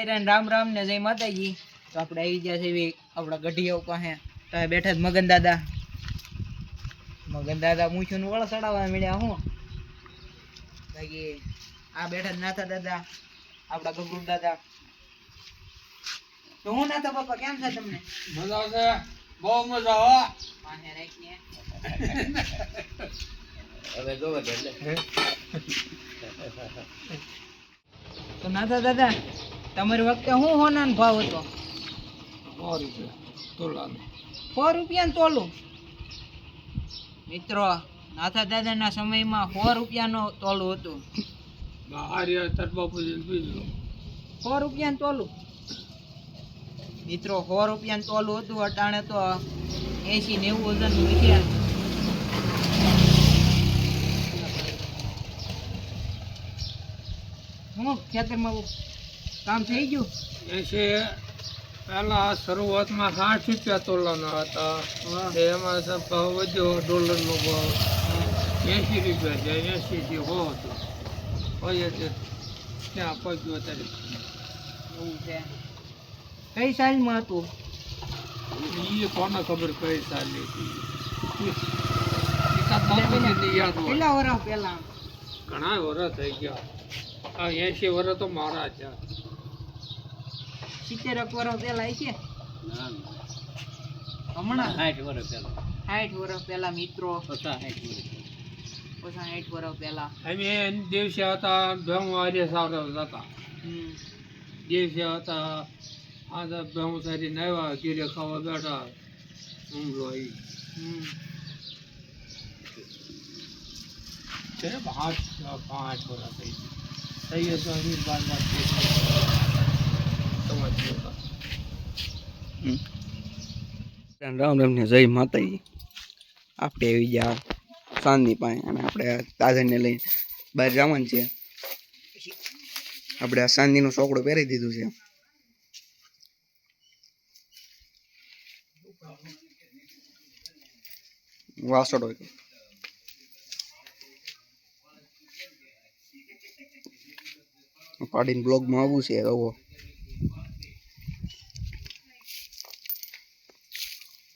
Iron Ram Ram ને જય માતાજી. તો આપણે આવી ગયા છે એવી આપણા ગઢિયાઓ પાસે તો બેઠા છે મગન દાદા. મગન દાદા મૂછું વળ ચડાવવા મળ્યા હું. બાકી આ બેઠા નાથા દાદા આપણા ગગુ દાદા. તો હું નાથા પપ્પા કેમ છે તમને? મજા છે. બહુ મજા હો. પાસે રાખીએ. હવે એટલે. તો નાથા દાદા તમારી વખતે શું હોનાનો ભાવ હતો? સો રૂપિયા. તોલાનો સો રૂપિયાનું તોલું? મિત્રો નાથા દાદાના સમયમાં સો રૂપિયાનો તોલું હતું. સો રૂપિયાનું તોલું? મિત્રો સો રૂપિયાનું તોલું હતું અટાણે તો એસી નેવું વજન રૂપિયા હું ખેતરમાં કામ થઈ ગયું? એ છે પહેલાં શરૂઆતમાં સાઠ રૂપિયા તોલાના હતા. એમાં ભાવ વધ્યો ડોલરનો ભાવ. એંસી રૂપિયા છે એંસી થી હો હતો. હોય તે ત્યાં પહોંચ્યો અત્યારે. એવું છે. કઈ સાલમાં હતું? એ કોને ખબર કઈ સાલ હતી. કેટલા વર્ષ પહેલા? ઘણા વર્ષ થઈ ગયા. આ એંસી વર્ષ તો મારા છે. સિત્તેર એક વર્ષ પહેલા છે હમણાં? સાઠ વર્ષ પહેલા. સાઠ વર્ષ પહેલા મિત્રો. હતા સાઠ વર્ષ પચાસ સાઠ વર્ષ પહેલા. અમે એ દિવસે હતા ભેહું આજે સારા હતા. દિવસે હતા આ તો સારી આવ્યા ઘીરે ખાવા બેઠા. હુમલો આવી પાંચ પાંચ વર્ષ થઈ થઈ તો અમીર બાદ બાદ તમારી રામ રામ ને જય માતાજી. આપણે આવી ગયા સાંજની પાસે અને આપણે દાદાને લઈને બહાર જવાનું છે. આપણે આ સાંજનીનું ચોકડું પહેરી દીધું છે. વાસડો પાડીને બ્લોગમાં આવવું છે આવો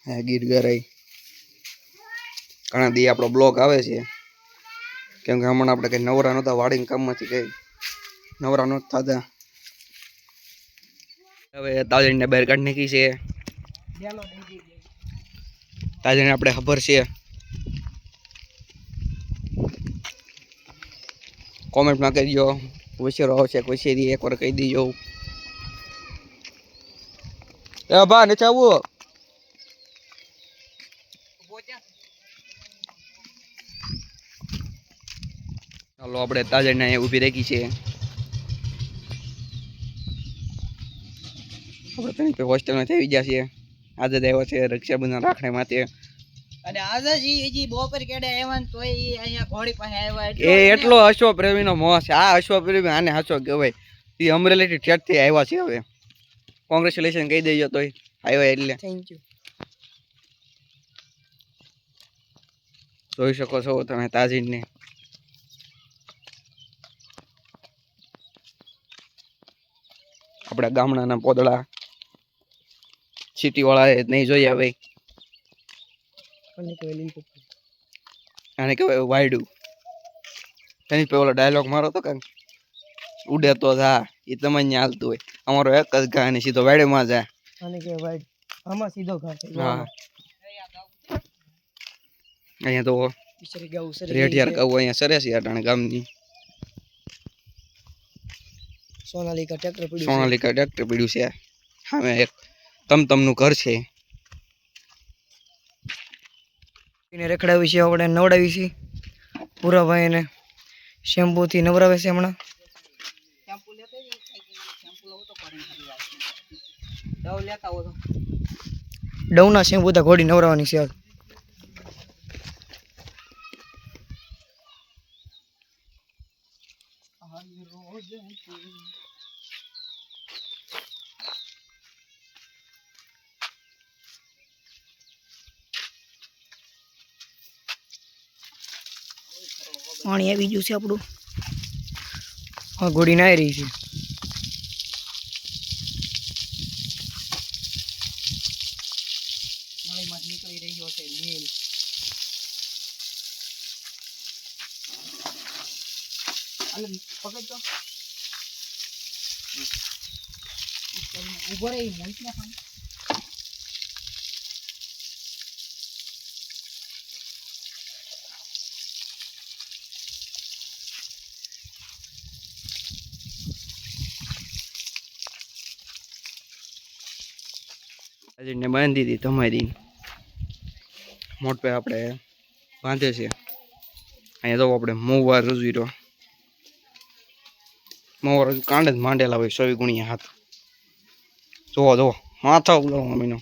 હા ગીર ગરાઈ ઘણા દી આપણો બ્લોગ આવે છે. કેમ કે હમણાં આપણે કંઈ નવરા નહોતા, વાડીને કામમાંથી કંઈ નવરા નહોતા થતા. હવે તાજણીને બહાર કાઢ નાખી છે. તાજડીને આપણે ખબર છે. કોમેન્ટમાં કહી દો હોશિયારો આવશે હોશિયારી એકવાર કહી દીજો. એ ભા નથી આવવું ચાલો આપણે તાજડીને અહીંયા ઊભી રાખી છે. આપણે તેની હોસ્ટેલમાં થઈ ગયા છીએ. આજે આવ્યા છે રક્ષાબંધન રાખડે માટે અને આજે બપોર કેડે આવ્યા ને તોય અહીંયા ઘોડી પાસે આવ્યા એ એટલો અશ્વ પ્રેમીનો મોહ છે. આ અશ્વ પ્રેમી આને હાચો કહેવાય. એ અમરેલીથી ઠેઠથી આવ્યા છે હવે. કોંગ્રેચ્યુલેશન કહી દેજો તોય. આવ્યા એટલે. થેન્ક યુ જોઈ શકો છો તમે તાજીને આપણા ગામડાના પોદળા. સિટીવાળા વાળા નહીં જોયા ભાઈ. આને કહેવાય વાયડું. એની પેલો ડાયલોગ મારો તો કાંક. ઉડે તો જા એ તમે અહીંયા હાલતું હોય. અમારો એક જ ઘા ને સીધો વાયડેમાં જાય અને કે ભાઈ આમાં સીધો ઘાટ હા. અહીંયા તો ગાઉ કહું અહીંયા સરેસ યાર ગામની. સોનાલિકા ટ્રેક્ટર પડ્યું સોનાલિકા ટ્રેક્ટર પીડ્યું છે. સામે એક તમતમનું ઘર છે. એને રખડાવી છે આપણે નવડાવી છે. પૂરા ભાઈને શેમ્પૂથી નવરાવે છે હમણાં. ડવના શેમ્પૂ તો ઘોડી નવરાવાની છે પાણી આવી ગયું છે આપણું. હા ઘોડી નાઈ રહી છે. નીકળી રહ્યો છે નીલ. અલે પકડ તો ઊભો રહી મોહિત ના ખાન ને બાંધી દીધી તમારી મોટ આપણે બાંધે છે. અહીંયા તો આપણે મોવાર રજૂ રહ્યો. હજુ કાંડ જ માંડેલા હોય સોવી ગુણિયા હાથ. જોવો જોવો. માથા ઉગડો મમ્મીનો